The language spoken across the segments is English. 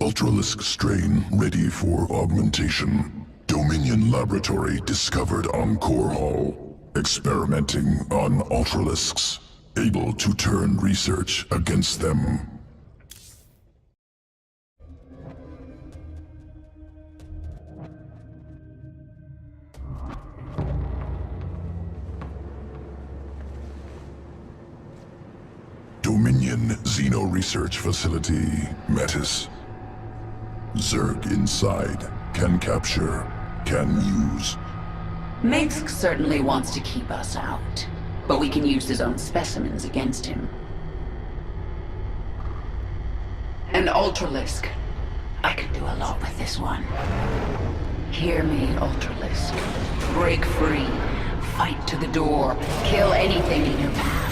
Ultralisk strain ready for augmentation. Dominion laboratory discovered on Core Hall. Experimenting on Ultralisks. Able to turn research against them. Dominion Xeno Research Facility, Metis. Zerg inside. Can capture. Can use. Mengsk certainly wants to keep us out, but we can use his own specimens against him. An Ultralisk. I can do a lot with this one. Hear me, Ultralisk. Break free. Fight to the door. Kill anything in your path.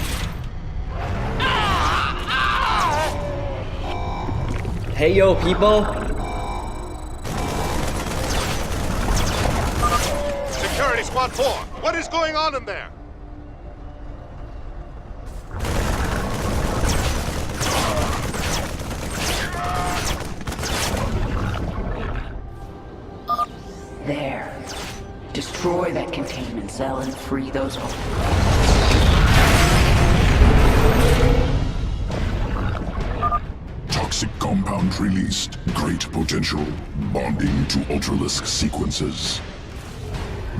Hey yo people Squad 4, what is going on in there? There. Destroy that containment cell and free those Ultralisks. Toxic compound released. Great potential. Bonding to Ultralisk sequences.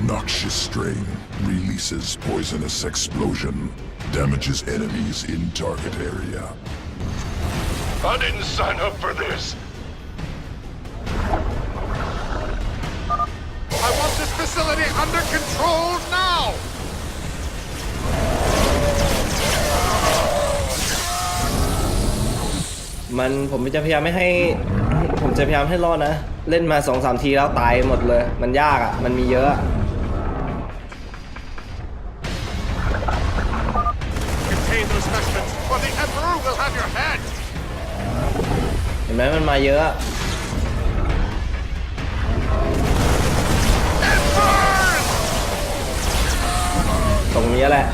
Noxious strain releases poisonous explosion. Damages enemies in target area. I didn't sign up for this. I want this facility under control now! มันผมจะพยายามไม่ให้ ผมจะพยายามให้รอดนะ เล่นมาสองสามทีแล้วตายหมดเลย มันยากอะ มันมีเยอะ ไหมมันมาเยอะ Emperor! ตรงนี้แหละ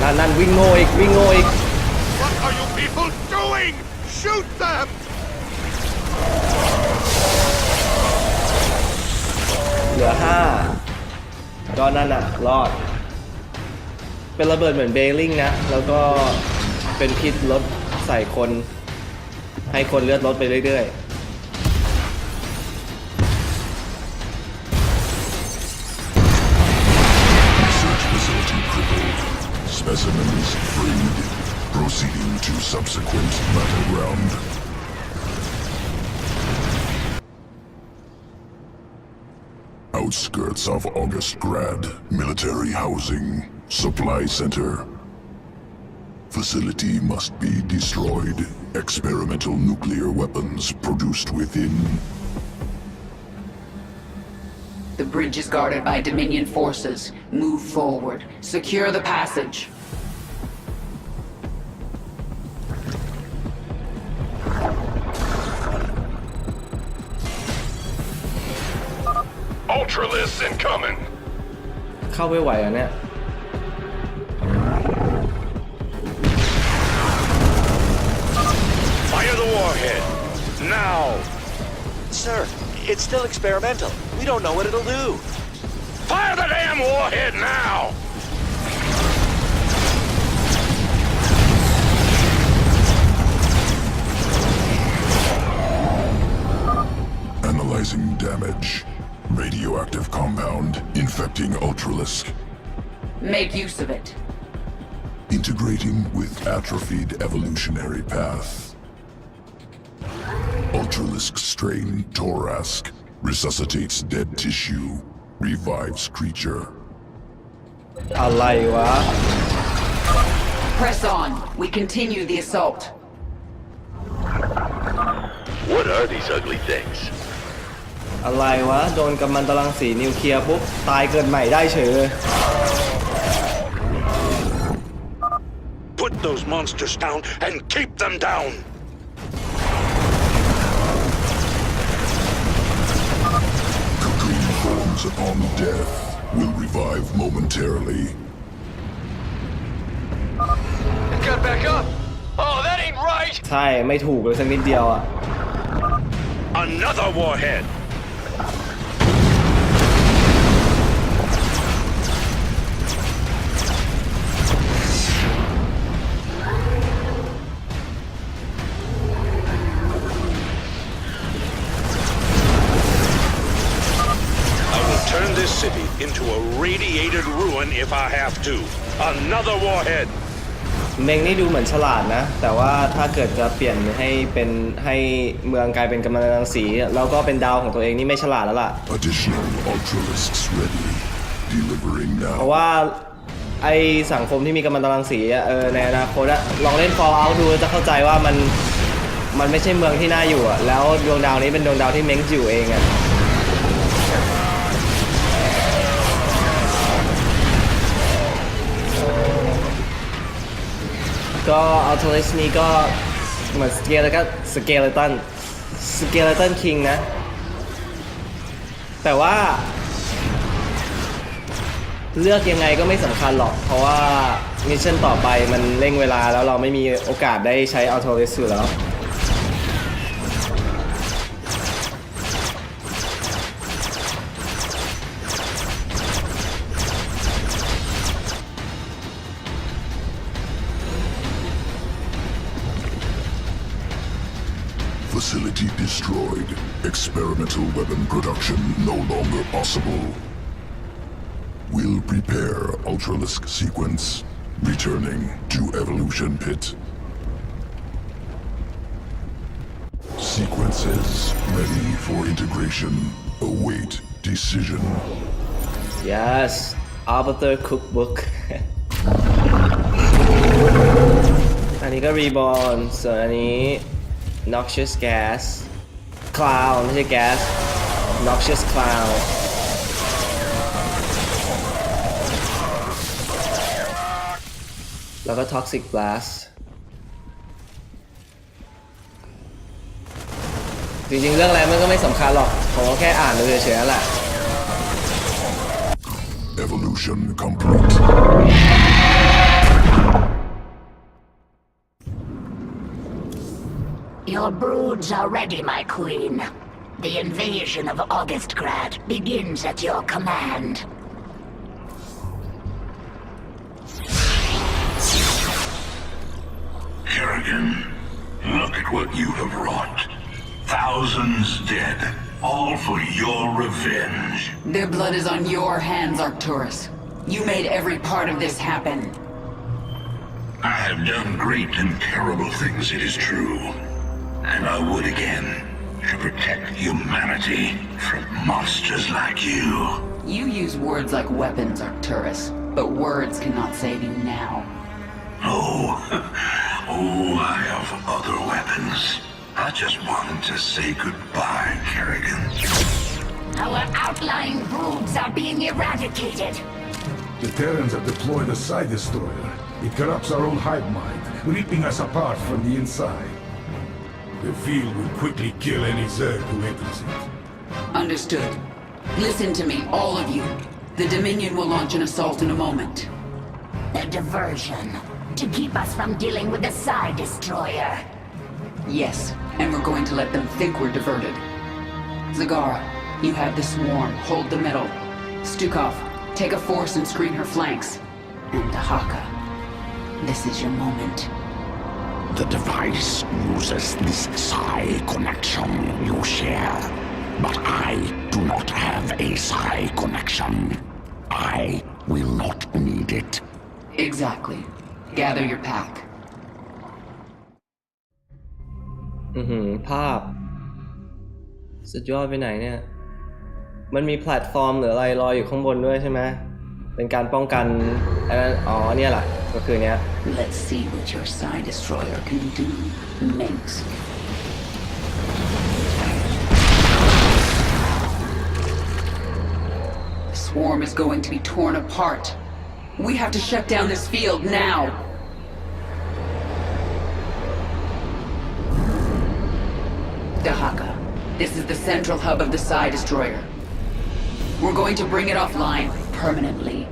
นั่นนั่นวิ่งโง่อีกวิ่งโง่อีก What are you people doing? Shoot them! เหลือห้าก็นั่นน่ะ รอด เป็นระเบิดเหมือนเบลลิงนะ แล้วก็เป็นพิษลดใส่คน ให้คนเลือดลดไปเรื่อย Research facility crippled. Specimens freed. Proceeding to subsequent battleground. Outskirts of August Grad. Military housing. Supply center. Facility must be destroyed. Experimental nuclear weapons produced within. The bridge is guarded by Dominion forces. Move forward. Secure the passage. Ultralisk incoming! ๆ เข้าไม่ไหวอ่ะเนี่ย warhead! Now! Sir, it's still experimental. We don't know what it'll do. Fire the damn warhead now! Analyzing damage. Radioactive compound infecting Ultralisk. Make use of it. Integrating with atrophied evolutionary path. Ultralisk strain Torask resuscitates dead tissue, revives creature. อะไรวะ Press on. We continue the assault. What are these ugly things? อะไรวะ โดนกำมันตรังสีนิวเคลียร์ปุ๊บ ตายเกิดใหม่ได้เฉยเลย Put those monsters down and keep them down! hangs upon death will revive momentarily. It got back up! Oh, that ain't right! ใช่ ไม่ถูกเลยสักนิดเดียวอ่ะ Another warhead! City into a radiated ruin if I have to. Another warhead! เมงนี่ดูเหมือนฉลาดนะ แต่ว่าถ้าเกิดจะเปลี่ยนให้เป็นให้เมืองกลายเป็นกำมะถันรังสีแล้วก็เป็นดาวของตัวเองนี่ไม่ฉลาดแล้วล่ะ Additional Ultralisks ready. Delivering เพ now. ราะว่าไอสังคมที่มีกัมมันตรังสีอะเออในอนาคตอะลองเล่น Fallout ดูจะเข้าใจว่ามันมันไม่ใช่เมืองที่น่าอยู่อะแล้วดวงดาวนี้เป็นดวงดาวที่เม้งอยู่เองอะ ก็อัลเทอร์ลิสนี้ก็เหมือนสเกลแล้วก็สเกลเลตันสเกลเลตันคิงนะ แต่ว่า เลือกยังไงก็ไม่สำคัญหรอก เพราะว่ามิชชั่นต่อไปมันเร่งเวลาแล้วเราไม่มีโอกาสได้ใช้อัลโทริสอยู่แล้ว Facility destroyed. Experimental weapon production no longer possible. We'll prepare Ultralisk sequence. Returning to Evolution Pit. Sequences ready for integration. Await decision. yes Arbiter Cookbook อันนี้ก็ Reborn ส่วนอันนี้ Noxious Gas Cloud ไม่ใช่ Gas Noxious Cloud แล้วก็ Toxic Blast จริงๆ เรื่องอะไรมันก็ไม่สำคัญหรอก ผมก็แค่อ่านดูเฉยๆแหละ Evolution complete. Your broods are ready, my queen. The invasion of Augustgrad begins at your command. Kerrigan, look at what you have wrought. Thousands dead, all for your revenge. Their blood is on your hands, Arcturus. You made every part of this happen. I have done great and terrible things, it is true. And I would again, to protect humanity from monsters like you. You use words like weapons, Arcturus, but words cannot save you now. Oh, oh, I have other weapons. I just wanted to say goodbye, Kerrigan. Our outlying broods are being eradicated. The Terrans have deployed a Psi Destroyer. It corrupts our own hive mind, ripping us apart from the inside. The field will quickly kill any Zerg who enters it. Understood. Listen to me, all of you. The Dominion will launch an assault in a moment. A diversion. To keep us from dealing with the Psi Destroyer. Yes, and we're going to let them think we're diverted. Zagara, you have the swarm. Hold the middle. Stukov, take a force and screen her flanks. And Dahaka, this is your moment. The device uses this psi connection you share. But I do not have a psi connection. I will not need it. Exactly. Gather your pack. อือหือ ภาพ สุดยอดไปไหนเนี่ย มันมีแพลตฟอร์มหรืออะไรลอยอยู่ข้างบนด้วยใช่ไหม เป็นการป้องกันอันนั้นอ๋อเนี่ยแหละ ก็คือเนี้ย Let's see what your Psi Destroyer can do, Minx. The swarm is going to be torn apart. We have to shut down this field now. Dahaka, this is the central hub of the Psi Destroyer. We're going to bring it offline permanently.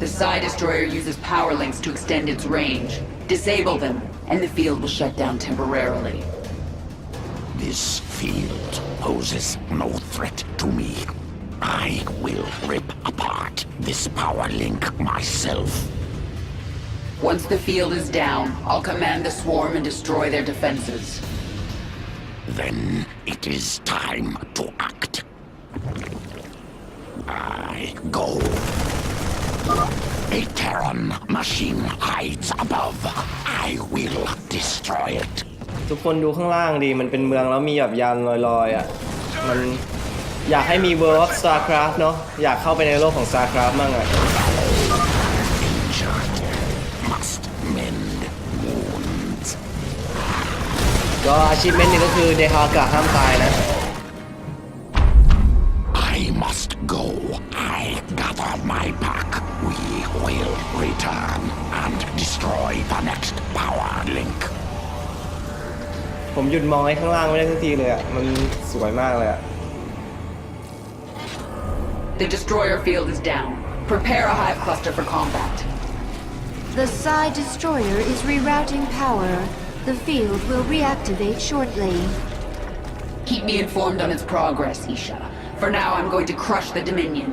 The Psy Destroyer uses power links to extend its range. Disable them, and the field will shut down temporarily. This field poses no threat to me. I will rip apart this power link myself. Once the field is down, I'll command the swarm and destroy their defenses. Then it is time to act. I go. A Terran machine hides above. I will destroy it. ทุกคนดูข้างล่างดีมันเป็นเมืองแล้วมีแบบยานลอยๆอะ มันอยากให้มี World of StarCraft เนาะอยากเข้าไปในโลกของ StarCraft มั่งอะ Injured. Must mend wounds. ก็อาชีพเมนนี่ก็คือเดฮากะห้ามตายนะ ผมหยุดมองไอ้ข้างล่างไม่ได้สักทีเลยอะ มันสวยมากเลยอะ The destroyer field is down. Prepare a hive cluster for combat. The Psy Destroyer is rerouting power. The field will reactivate shortly. Keep me informed on its progress, Isha. For now, I'm going to crush the Dominion.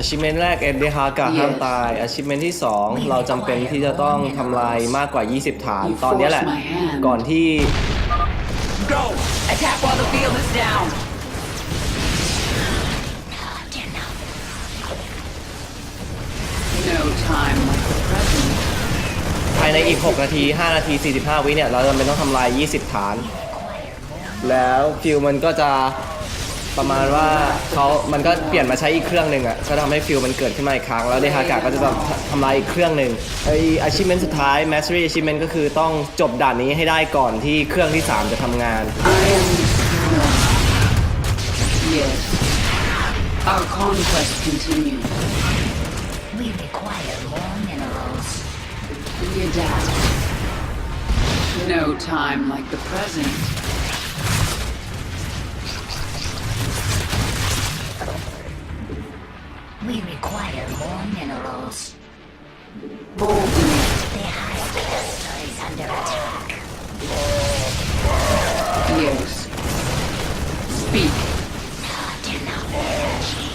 อาชิเมนแรกเอ็นเดฮากะห้ามตายอาชิเมนที่ 2 เราจำเป็นที่จะต้องทำลายมากกว่า 20 ฐานตอนเนี้ยแหละก่อนที่ Go! Attack while the field is down! No time like the present. ภายในอีก 6 นาที 5 นาที 45 วิเนี่ย เราจำเป็นต้องทำลาย 20 ฐาน แล้วฟิลมันก็จะ ประมาณว่าเขามันก็เปลี่ยนมาใช้อีกเครื่องหนึ่งอะก็ทำให้ฟิลมันเกิดขึ้นมาอีกครั้ง แล้วเดฮากะก็จะทำทำลายอีกเครื่องหนึ่งไออาชิเมนสุดท้าย Mastery Achievement ก็คือต้องจบด่านนี้ให้ได้ก่อนที่เครื่องที่ 3 จะทำงาน Yes. Our conquest continues. We require more minerals. We adapt. No time like the present. We require more minerals. Boldness. The hive cluster is under attack. Yes. Speak. Not enough energy.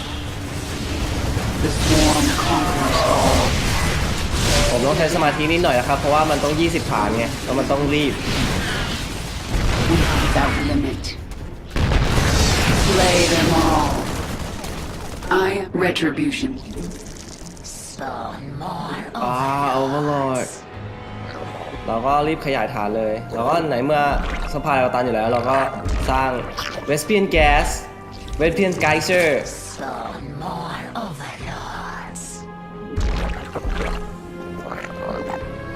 The swarm conquers all. ผมต้องใช้สมาธินิดหน่อยนะครับ เพราะว่ามันต้อง 20ฐานไง แล้วมันต้องรีบ Without limit. Slay them all. I am retribution. Spawn more อ่าโอเวอร์โหลดเราก็รีบขยายฐานเลย เราก็ไหนเมื่อสปายเราตันอยู่แล้ว เราก็สร้างเวสเปียนแก๊สเวสเปียนไกเซอร์ Spawn more overlords.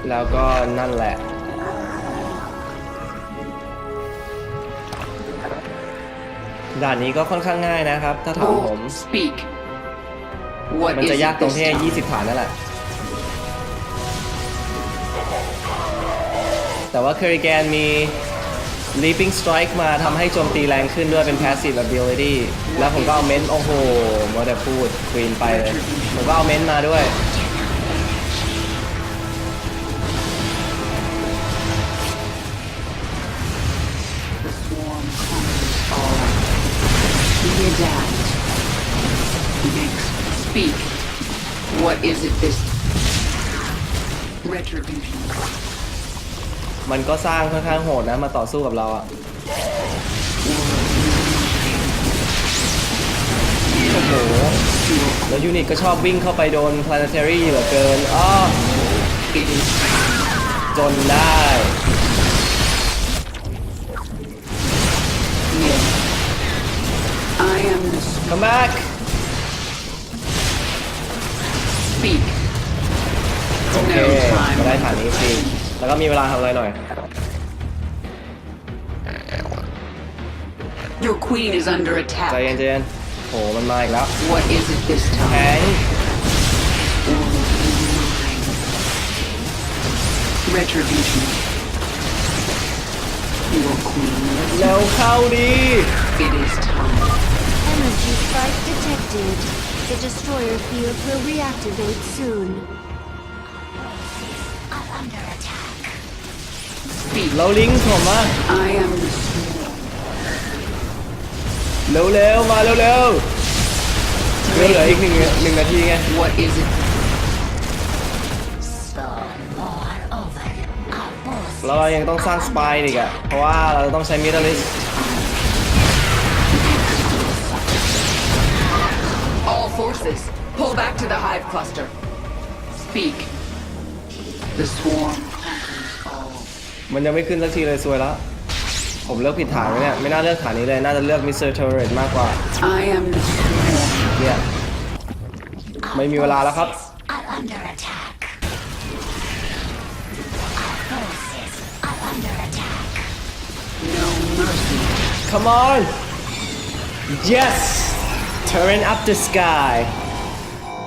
แล้วก็นั่นแหละ ด่านนี้ก็ค่อนข้างง่ายนะครับ ถ้าถามผม Bold. Speak. What มัน is จะยาก it ตรง this ที่ time? 20 ฐานนั่นแหละ แต่ว่าเคอริแกนมี Leaping Strike มาทำให้โจมตีแรงขึ้นด้วยเป็น Passive Ability แล้วผมก็เอาเม้นโอ้โหมัวแต่พูดควีนไปเลยผมก็เอาเม้นมาด้วย What is it this Retribution. มันก็สร้างค่อนข้างโหดนะ มาต่อสู้กับเราอะโอ้โห แล้วยูนิตก็ชอบวิ่งเข้าไปโดน planetary เหลือเกินอ้อ It is จนได้ yes. I am the come back ได้ฐานนี้จริงแล้วก็มีเวลาทำอะไรหน่อย Your queen is under ใจ attack. เย็นใจเย็นโห มันมาอีกแล้ว What is it this แท time? ง Retribution. Your queen. แล้วเข้าดี It is time. An Energy spike detected. The destroyer field will reactivate soon. เราลิงก์ผมมา I am the swarm. เร็วๆมาเร็วๆเหลือเหลืออีกหนึ่งหนึ่งนาทีไง What is it? Spawn more over. Our boss แล้วเรายังต้องสร้างสปายอีกอะเพราะว่าเราต้องใช้มิดลิส All forces, pull back to the hive cluster. Speak. The swarm conquers all. มันยังไม่ขึ้นสักทีเลยซวยแล้ว ผมเลือกผิดฐานไหมเนี่ย ไม่น่าเลือกฐานนี้เลย น่าจะเลือกมิสเตอร์เทอร์เรตมากกว่า I am the swarm. เนี่ย ไม่มีเวลาแล้วครับ are under attack. Our forces are under attack. No mercy. Come on yes turn up the sky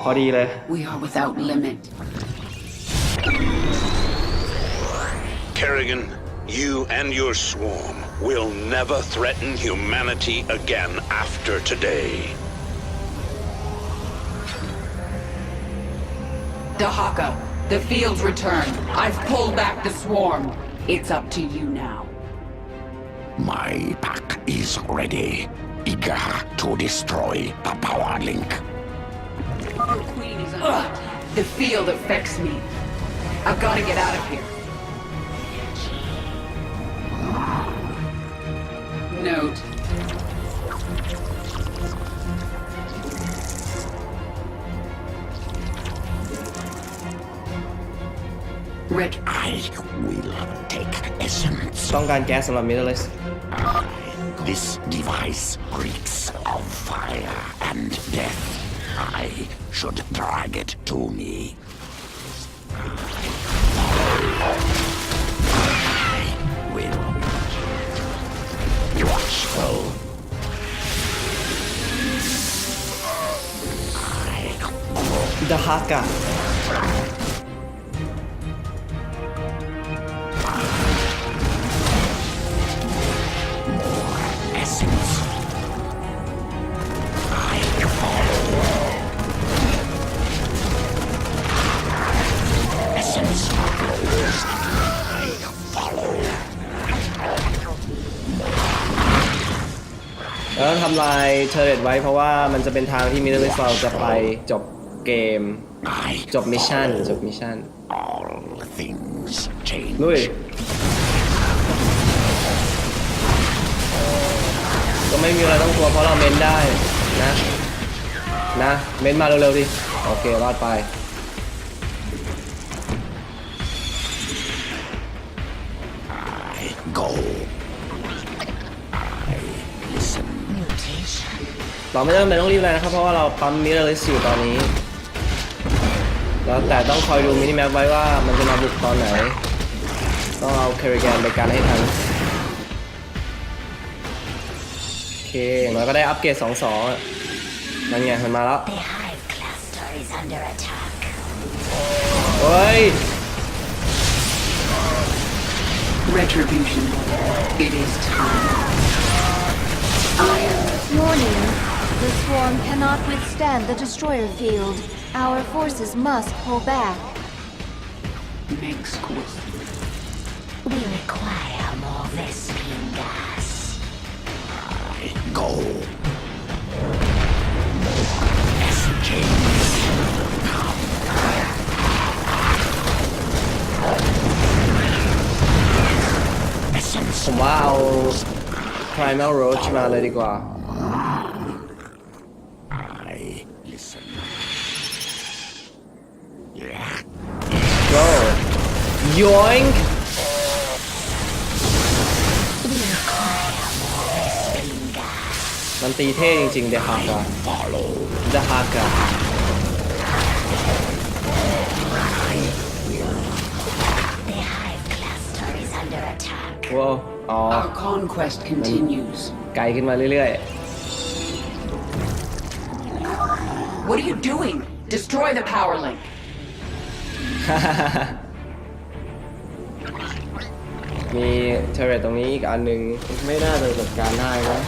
พอดีเลย We are without limit. Kerrigan, you and your swarm will never threaten humanity again after today. Dahaka, the fields return. I've pulled back the swarm. It's up to you now. My pack is ready, eager to destroy the power link. Your queen is under attack. The field affects me. I've got to get out of here. Note. Ret- I will take essence. ต้องการแก๊สสำหรับมิดลิส This device reeks of fire and death. I should drag it to me. I ด ทำลายเทอร์เรตไว้เพราะว่ามันจะเป็นทางที่มิดลิสเราจะไปจบเกม I จบมิชชั่น follow. จบมิชชั่น All things change. ลุยก็ไม่มีอะไรต้องกลัวเพราะเราเม้นได้นะ นะ เม้นมาเร็วๆดิโอเครอดไป เราไม่จำเป็นต้องรีบอะไรนะครับ เพราะว่าเราปั๊มมิเรลิสอยู่ตอนนี้ แล้วแต่ต้องคอยดูมินิแมปไว้ว่ามันจะมาบุกตอนไหน ต้องเอาเคริแกนไปกันให้ทัน โอเคอย่างน้อยก็ได้อัปเกรด2 2อะนั่นไงมันมาแล้ว The hive cluster is under attack. เฮ้ย Retribution. It is time. I am Warning. The swarm cannot withstand the destroyer field. Our forces must pull back. makes course. We require more Vespine gas. I go. Change. Essence ผมว่าเอา Primal Roach มาเลยดีกว่า go yoink มันตีเท่จริงๆเดฮากา Follow. เดฮากา The hive cluster is under attack. ว้าวอ๋อ Our conquest continues. ไกลขึ้นมาเรื่อย What are you doing? Destroy the power link. มีเทเรตตรงนี้อีกอันหนึ่งไม่น่าจะจัดการได้นะ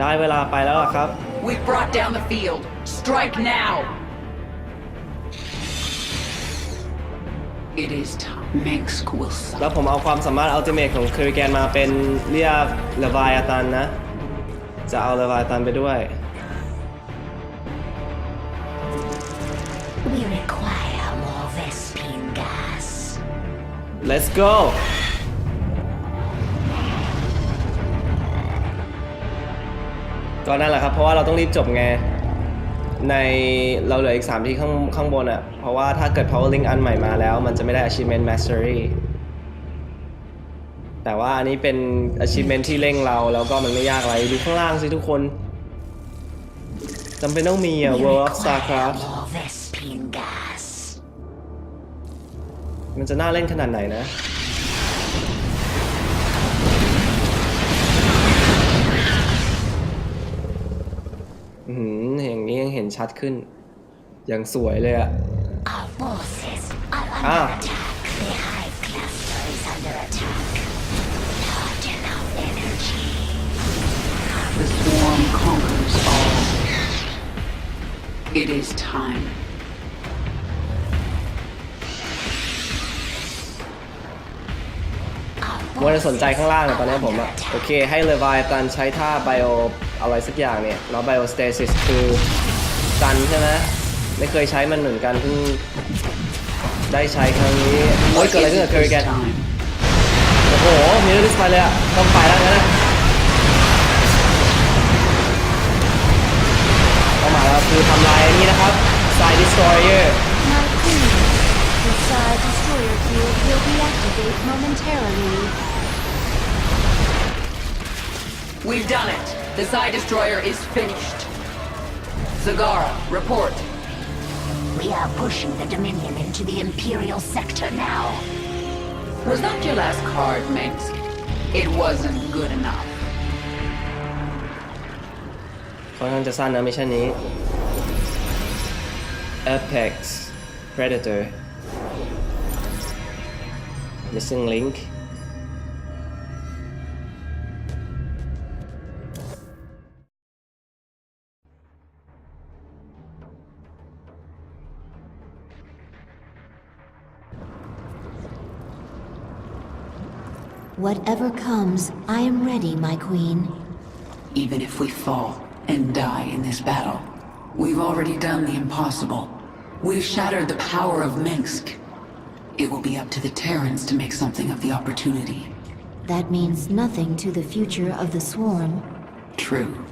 ได้เวลาไปแล้วล่ะครับ We brought down the field. Strike now. It is time. Minsk will แล้ suffer. วผมเอาความสามารถอัลติเมทของเคอริแกนมาเป็นเรียกเลวายาตันนะ จะเอาเลวายาตันไปด้วย We require more Vespine gas. let's go ก็นั่นแหละครับ เพราะว่าเราต้องรีบจบไง ในเราเหลืออีก 3 ที่ข้างข้างบนอะ่ะ เพราะว่าถ้าเกิด power link อันใหม่มาแล้ว มันจะไม่ได้ achievement mastery แต่ว่าอันนี้เป็น achievement ที่เร่งเรา แล้วก็มันไม่ยากอะไร ดูข้างล่างสิทุกคนจำเป็นต้องมีอะ world of Starcraft มันจะน่าเล่นขนาดไหนนะ ชัดขึ้น อย่างสวยเลยอะ Our forces are under Ah. attack. The hive cluster is under attack. Not enough energy. The swarm conquers all. It is time. มัวแต่สนใจข้างล่างเนี่ยตอนนี้ผมอะโอเคให้เลวายตันใช้ท่าไบโออะไรสักอย่างเนี่ยแล้วไบโอสเตซิสคือ กันใช่ไหมไม่เคยใช้มันเหมือนกันเพิ่งได้ใช้ครั้งนี้โอ้ย What เกิดอะไร is ขึ้น it กับเคอริ this แกน time? โอ้โหมีเรื่องลิสไปเลยอะต้องไปแล้วงั้นนะเป้าหมายเราคือทำลายอันนี้นะครับ Side Destroyer My queen, the Psy Destroyer field will reactivate momentarily. We've done it. The Psy Destroyer is finished. Zagara, report. We are pushing the Dominion into the Imperial sector now. Was that your last card, Minsk? It wasn't good enough. ค่อนข้างจะสั้นนะมิชชั่นนี้ Apex Predator Missing Link Whatever comes, I am ready, my queen. Even if we fall and die in this battle, we've already done the impossible. We've shattered the power of Minsk. It will be up to the Terrans to make something of the opportunity. That means nothing to the future of the swarm. True.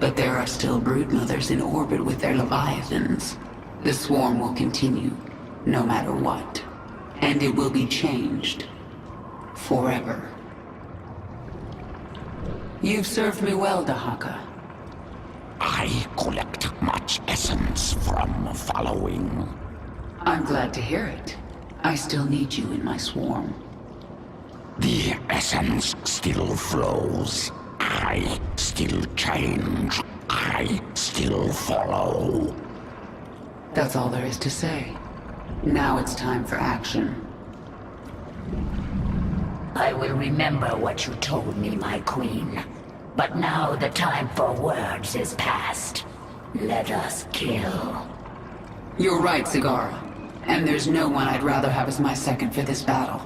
But there are still broodmothers in orbit with their leviathans. The swarm will continue, no matter what. And it will be changed. Forever. You've served me well, Dahaka. I collect much essence from following. I'm glad to hear it. I still need you in my swarm. The essence still flows. I still change. I still follow. That's all there is to say. Now it's time for action. I will remember what you told me, my queen. But now the time for words is past. Let us kill. You're right, Zagara. And there's no one I'd rather have as my second for this battle.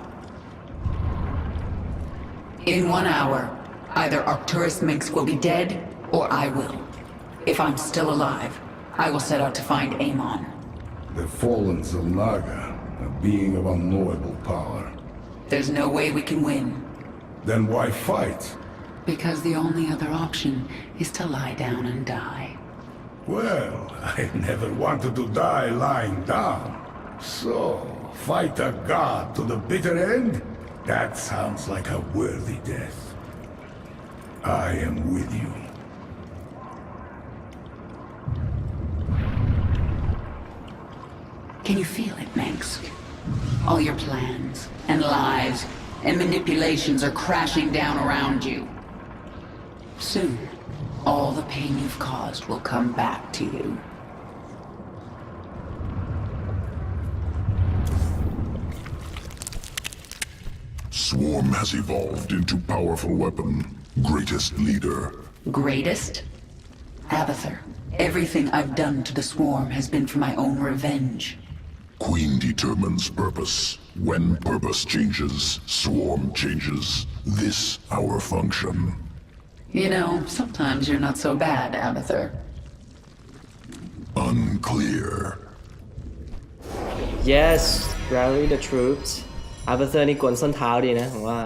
In one hour, either Arcturus Minx will be dead, or I will. If I'm still alive, I will set out to find Amon. The fallen Zelnaga, a being of unknowable power. There's no way we can win, Then why fight? because the only other option is to lie down and die. Well, I never wanted to die lying down. So, fight a god to the bitter end? That sounds like a worthy death. I am with you. Can you feel it, Minsk? All your plans and lies and manipulations are crashing down around you. Soon, all the pain you've caused will come back to you. Swarm has evolved into powerful weapon. Greatest leader. Greatest? Abathur, everything I've done to the swarm has been for my own revenge. Queen determines purpose. When purpose changes, swarm changes. This our function. You know, sometimes you're not so bad, Abathur. Unclear. yes rally the troops อาร์เบอร์เซอร์นี่กวนส้นเท้าดีนะผมว่า